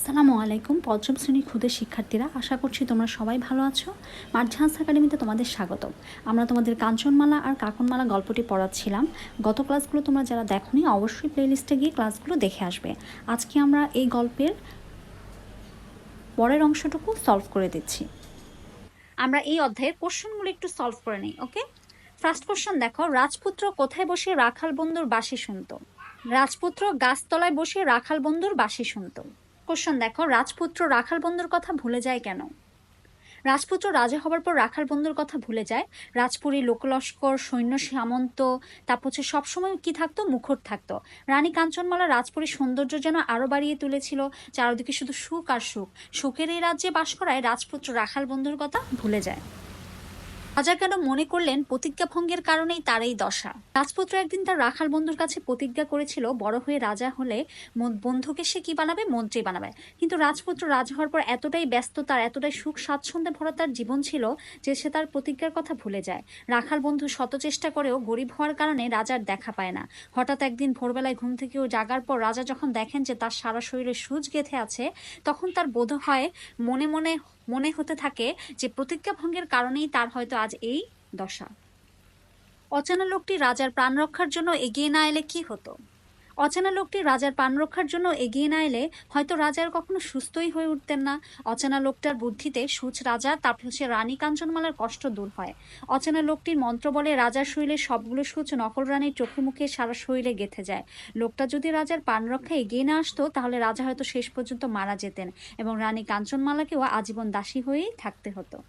আসসালামু আলাইকুম, পঞ্চম শ্রেণির ক্ষুদে শিক্ষার্থীরা, আশা করছি তোমরা সবাই ভালো আছো। মার্ঝান্স একাডেমিতে তোমাদের স্বাগত আমরা তোমাদের কাঞ্চনমালা আর কাকনমালা গল্পটি পড়াচ্ছিলাম। গত ক্লাসগুলো তোমরা যারা দেখোনি, অবশ্যই প্লেলিস্টে গিয়ে ক্লাসগুলো দেখে আসবে। আজকে আমরা এই গল্পের পরের অংশটুকু সলভ করে দিচ্ছি। আমরা এই অধ্যায়ের কোশ্চেনগুলো একটু সলভ করে নিই ওকে ফার্স্ট কোশ্চেন দেখো, রাজপুত্র কোথায় বসে রাখাল বন্ধুর বাসি শুনতো? রাজপুত্র গাছতলায় বসে রাখাল বন্ধুর বাসি শুনতো। কোশ্চেন দেখো, রাজপুত্র রাখাল বন্ধুর কথা ভুলে যায় কেন? রাজপুত্র রাজা হবার পর রাখাল বন্ধুর কথা ভুলে যায়। রাজপুরী, লোকলস্কর, সৈন্য সামন্ত, তারপর হচ্ছে সবসময় কি থাকতো? মুখর থাকতো। রানী কাঞ্চনমালা রাজপুরীর সৌন্দর্য যেন আরও বাড়িয়ে তুলেছিল। চারদিকে শুধু সুখ আর সুখ। সুখের এই রাজ্যে বাস করায় রাজপুত্র রাখাল বন্ধুর কথা ভুলে যায়। রাজা কেন মনে করলেন প্রতিজ্ঞা ভঙ্গের কারণেই তার এই দশা? রাজপুত্র একদিন তার রাখাল বন্ধুর কাছে প্রতিজ্ঞা করেছিল, বড় হয়ে রাজা হলে বন্ধুকে সে কি বানাবে? মন্ত্রী বানাবে। কিন্তু রাজপুত্র রাজা হওয়ার পর এতটাই ব্যস্ত, তার এতটাই সুখ স্বাচ্ছন্দ্যে ভরা তার জীবন ছিল যে সে তার প্রতিজ্ঞার কথা ভুলে যায়। রাখাল বন্ধু শত চেষ্টা করেও গরিব হওয়ার কারণে রাজার দেখা পায় না। হঠাৎ একদিন ভোরবেলায় ঘুম থেকেও জাগার পর রাজা যখন দেখেন যে তার সারা শরীরে সূচ গেঁথে আছে, তখন তার বোধ হয় মনে মনে মনে হতে থাকে যে প্রতিজ্ঞা ভঙ্গের কারণেই তার হয়তো আজ এই দশা। অচেনা লোকটি রাজার প্রাণ রক্ষার জন্য এগিয়ে না এলে কি হতো? অচেনা লোকটি রাজার প্রাণ রক্ষার জন্য এগিয়ে না এলে হয়তো রাজার কখনো সুস্থই হয়ে উঠতেন না। অচেনা লোকটার বুদ্ধিতে সুচ রাজা তারপর সে রানী কাঞ্চনমালার কষ্ট দূর হয়। অচেনা লোকটির মন্ত্র বলে রাজার শরীরে সবগুলো সুচ নকল রানীর চোখে মুখে সারা শরীরে গেথে যায়। লোকটা যদি রাজার প্রাণ রক্ষা এগিয়ে না আসতো, তাহলে রাজা হয়তো শেষ পর্যন্ত মারা যেতেন এবং রানী কাঞ্চনমালাকেও আজীবন দাসী হয়েই থাকতে হতো।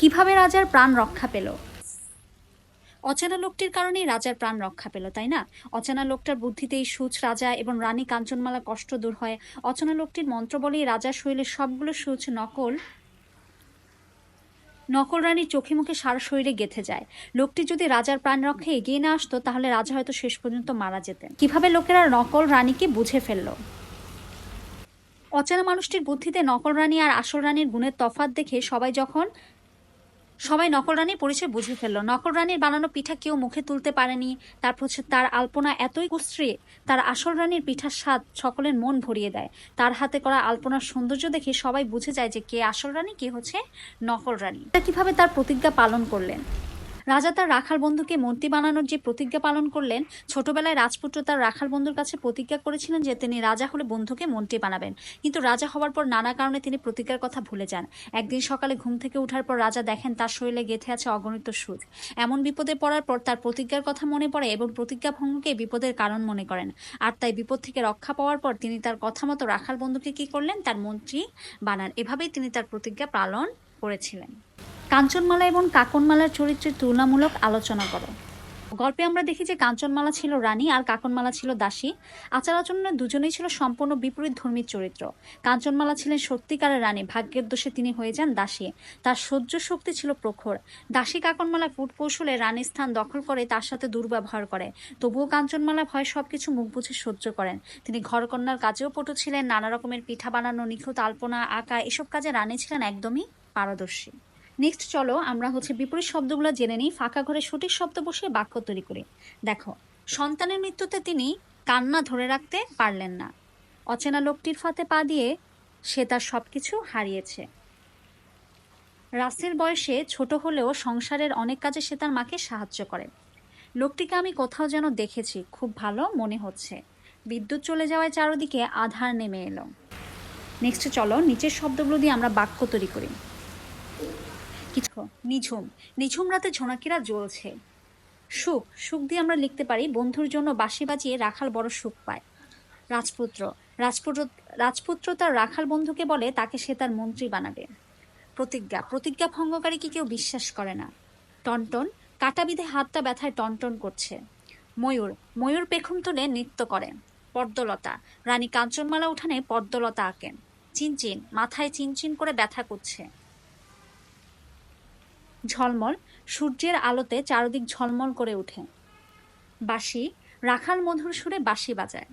কীভাবে রাজার প্রাণ রক্ষা পেল? অচেনা লোকটির কারণেই রাজার প্রাণ রক্ষা পেল, তাই না? অচেনা লোকটার বুদ্ধিতেই সুচ রাজা এবং রানী কাঞ্চনমালা কষ্ট দূর হয়। অচেনা লোকটির মন্ত্র বলেই রাজার শরীরে সবগুলো সুচ নকল নকল রানীর চোখে মুখে সারা শরীরে গেথে যায়। লোকটি যদি রাজার প্রাণ রক্ষা এগিয়ে না আসতো, তাহলে রাজা হয়তো শেষ পর্যন্ত মারা যেতেন। কীভাবে লোকেরা নকল রানীকে বুঝে ফেলল? অচেনা মানুষটির বুদ্ধিতে নকল রানী আর আসল রানীর গুণের তফাত দেখে সবাই যখন সবাই নকল রানীর পরিচয় বুঝে ফেলল। নকল রানীর বানানো পিঠা কেউ মুখে তুলতে পারেনি। তারপর হচ্ছে তার আলপনা এতই কুশ্রী তার আসল রানীর পিঠার স্বাদ সকলের মন ভরিয়ে দেয়। তার হাতে করা আলপনার সৌন্দর্য দেখে সবাই বুঝে যায় যে কে আসল রানী, কে হচ্ছে নকল রানী। তা কীভাবে তার প্রতিজ্ঞা পালন করলেন? রাজা তার রাখাল বন্ধুকে মন্ত্রী বানানোর যে প্রতিজ্ঞা পালন করলেন, ছোটবেলায় রাজপুত্র তার রাখাল বন্ধুর কাছে প্রতিজ্ঞা করেছিলেন যে তিনি রাজা হলে বন্ধুকে মন্ত্রী বানাবেন। কিন্তু রাজা হওয়ার পর নানা কারণে তিনি প্রতিজ্ঞার কথা ভুলে যান। একদিন সকালে ঘুম থেকে ওঠার পর রাজা দেখেন তার শরীরে গেঁথে আছে অগণিত সুদ এমন বিপদে পড়ার পর তার প্রতিজ্ঞার কথা মনে পড়ে এবং প্রতিজ্ঞা ভঙ্গকে বিপদের কারণ মনে করেন। আর তাই বিপদ থেকে রক্ষা পাওয়ার পর তিনি তার কথা মতো রাখাল বন্ধুকে কি করলেন? তার মন্ত্রী বানান। এভাবেই তিনি তার প্রতিজ্ঞা পালন করেছিলেন। কাঞ্চনমালা এবং কাকনমালার চরিত্রের তুলনামূলক আলোচনা করো। গল্পে আমরা দেখি যে কাঞ্চনমালা ছিল রানী আর কাকনমালা ছিল দাসী। আচার আচরণে দুজনেই ছিল সম্পূর্ণ বিপরীত ধর্মীর চরিত্র। কাঞ্চনমালা ছিলেন সত্যিকারের রানী, ভাগ্যের দোষে তিনি হয়ে যান দাসী। তার সহ্য শক্তি ছিল প্রখর। দাসী কাকনমালা কূটকৌশলে রানীর স্থান দখল করে তার সাথে দুর্ব্যবহার করে। তবুও কাঞ্চনমালা ভয় সবকিছু মুখ বুঝে সহ্য করেন। তিনি ঘরকন্যার কাজেও পটু ছিলেন, নানা রকমের পিঠা বানানো, নিখুঁত আলপনা, আঁকা, এসব কাজে রানী ছিলেন একদমই পারদর্শী। নেক্সট চলো আমরা হচ্ছে বিপরীত শব্দগুলো জেনে নিই। ফাঁকা ঘরে সঠিক শব্দ বসিয়ে বাক্য তৈরি করি। দেখো, সন্তানের মৃত্যুতে তিনি কান্না ধরে রাখতে পারলেন না। অচেনা লোকটির ফাতে পা দিয়ে সে তার সব কিছু হারিয়েছে। রাসের বয়সে ছোট হলেও সংসারের অনেক কাজে সে তার মাকে সাহায্য করে। লোকটিকে আমি কোথাও যেন দেখেছি, খুব ভালো মনে হচ্ছে। বিদ্যুৎ চলে যাওয়ায় চারদিকে আধার নেমে এলো। নেক্সট চলো, নিচের শব্দগুলো দিয়ে আমরা বাক্য তৈরি করি। কিছু। নিঝুম। নিঝুম রাতে ঝোনাকিরা জ্বলছে। সুখ। সুখ দিয়ে আমরা লিখতে পারি, বন্ধুর জন্য বাঁশি বাজিয়ে রাখাল বড় সুখ পায়। রাজপুত্র। রাজপুত্র রাজপুত্র তার রাখাল বন্ধুকে বলে, তাকে সে তার মন্ত্রী বানাবে। প্রতিজ্ঞা। প্রতিজ্ঞা ভঙ্গকারীকে কেউ বিশ্বাস করে না। টনটন। কাটা বিধে হাতটা ব্যথায় টনটন করছে। ময়ূর। ময়ূর পেখম তুলে নৃত্য করে। পদ্মলতা। রানী কাঞ্চনমালা উঠানে পদ্মলতা আঁকেন। চিনচিন। মাথায় চিনচিন করে ব্যথা করছে। ঝলমল, সূর্যের আলোতে চারদিক ঝলমল করে ওঠে। বাঁশি, রাখাল মধুর সুরে বাঁশি বাজায়।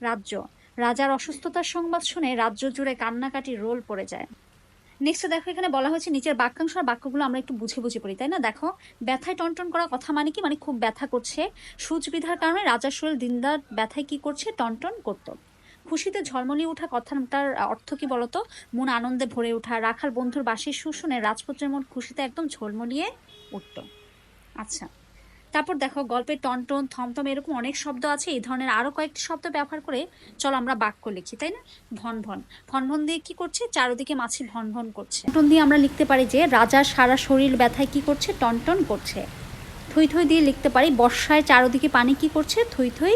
রাজ্য, রাজার অসুস্থতার সংবাদ শুনে রাজ্য জুড়ে কান্নাকাটি রোল পড়ে যায়। নেক্সট দেখো, এখানে বলা হয়েছে নিচের বাক্যাংশ আর বাক্যগুলো আমরা একটু বুঝে বুঝে পড়ি, তাই না? দেখো, ব্যথায় টনটন করা কথা মানে কি? মানে খুব ব্যথা করছে। সূচ বিধার কারণে রাজার শরীর দিনদার ব্যথায় কি করছে? টনটন করতো। খুশিতে ঝলমলিয়ে ওঠা কথাটার অর্থ কি বলতো? মন আনন্দে ভরে ওঠা, রাখাল বন্ধুর বাসির শুশুনে রাজপুত্রের মন খুশিতে একদম ঝলমলিয়ে উঠত। আচ্ছা তারপর দেখো গল্পে টনটন, থমথম এরকম অনেক শব্দ আছে, এই ধরনের আরও কয়েকটি শব্দ ব্যবহার করে চলো আমরা বাক্য লিখি, তাই না? Von von. ভন ভন দিয়ে কি করছে? চারদিকে মাছি ভন ভন করছে। টন দিয়ে আমরা লিখতে পারি যে, রাজার সারা শরীর ব্যথায় কি করছে? টনটন করছে। থই থই দিয়ে লিখতে পারি, বর্ষায় চারদিকে পানি কি করছে? থই থই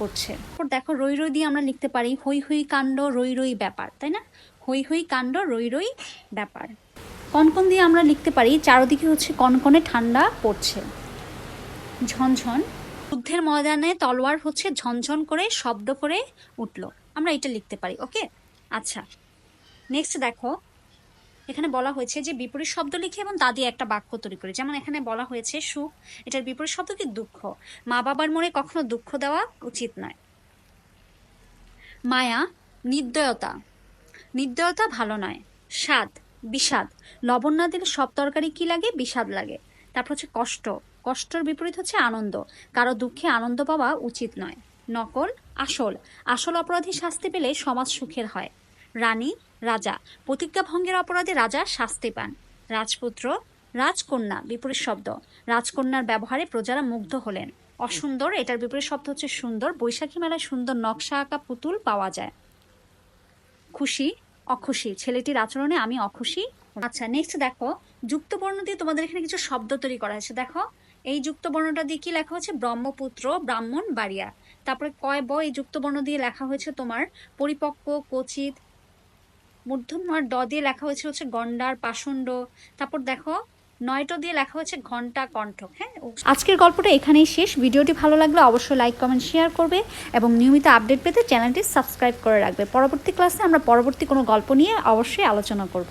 করছে। দেখো রই রই দিয়ে আমরা লিখতে পারি হই হই কাণ্ড, রই রই ব্যাপার, তাই না? হই হই কাণ্ড, রই রই ব্যাপার। কনকন দিয়ে আমরা লিখতে পারি? চারদিকে হচ্ছে কনকনে ঠান্ডা পড়ছে। ঝনঝন যুদ্ধের ময়দানে তলোয়ার হচ্ছে ঝনঝন করে শব্দ করে উঠল। আমরা এটা লিখতে পারি, ওকে? আচ্ছা। নেক্সট দেখো। এখানে বলা হয়েছে যে বিপরীত শব্দ লিখে এবং দিয়ে একটা বাক্য তৈরি করে। যেমন এখানে বলা হয়েছে, সুখ। এটার বিপরীত শব্দ কি? দুঃখ। মা বাবার মনে কখনো দুঃখ দেওয়া উচিত নয়। মায়া, নির্দয়তা। নির্দয়তা ভালো নয়। স্বাদ, বিষাদ। লবণ না দিলে সব তরকারি কি লাগে? বিষাদ লাগে। তারপর হচ্ছে কষ্ট। কষ্টর বিপরীত হচ্ছে আনন্দ। কারও দুঃখে আনন্দ পাওয়া উচিত নয়। নকল, আসল। আসল অপরাধী শাস্তি পেলে সমাজ সুখের হয়। রানী রাজা। প্রতিজ্ঞা ভঙ্গের অপরাধে রাজা শাস্তি পান। রাজপুত্র রাজকন্যা, বিপরীত শব্দ। রাজকন্যার ব্যবহারে প্রজারা মুগ্ধ হলেন। অসুন্দর, এটার বিপরীত শব্দ হচ্ছে সুন্দর। বৈশাখী মেলায় সুন্দর নকশা আঁকা পুতুল পাওয়া যায়। খুশি, অখুশি। ছেলেটির আচরণে আমি অখুশি। আচ্ছা নেক্সট দেখো যুক্ত বর্ণ দিয়ে তোমাদের এখানে কিছু শব্দ তৈরি করা হয়েছে। দেখো, এই যুক্ত বর্ণটা দিয়ে কি লেখা হচ্ছে ব্রহ্মপুত্র, ব্রাহ্মণ, বাড়িয়া। তারপরে কয় ব এই যুক্ত বর্ণ দিয়ে লেখা হয়েছে তোমার? পরিপক্ক, কচিত মধ্যমার ড দিয়ে লেখা হয়েছে হচ্ছে গন্ডার, পাষণ্ড। তারপর দেখো নয়টো দিয়ে লেখা হয়েছে ঘণ্টা কণ্ঠক হ্যাঁ? আজকের গল্পটা এখানেই শেষ। ভিডিওটি ভালো লাগলে অবশ্যই লাইক, কমেন্ট, শেয়ার করবে এবং নিয়মিত আপডেট পেতে চ্যানেলটি সাবস্ক্রাইব করে রাখবে। পরবর্তী ক্লাসে আমরা পরবর্তী কোনো গল্প নিয়ে অবশ্যই আলোচনা করব।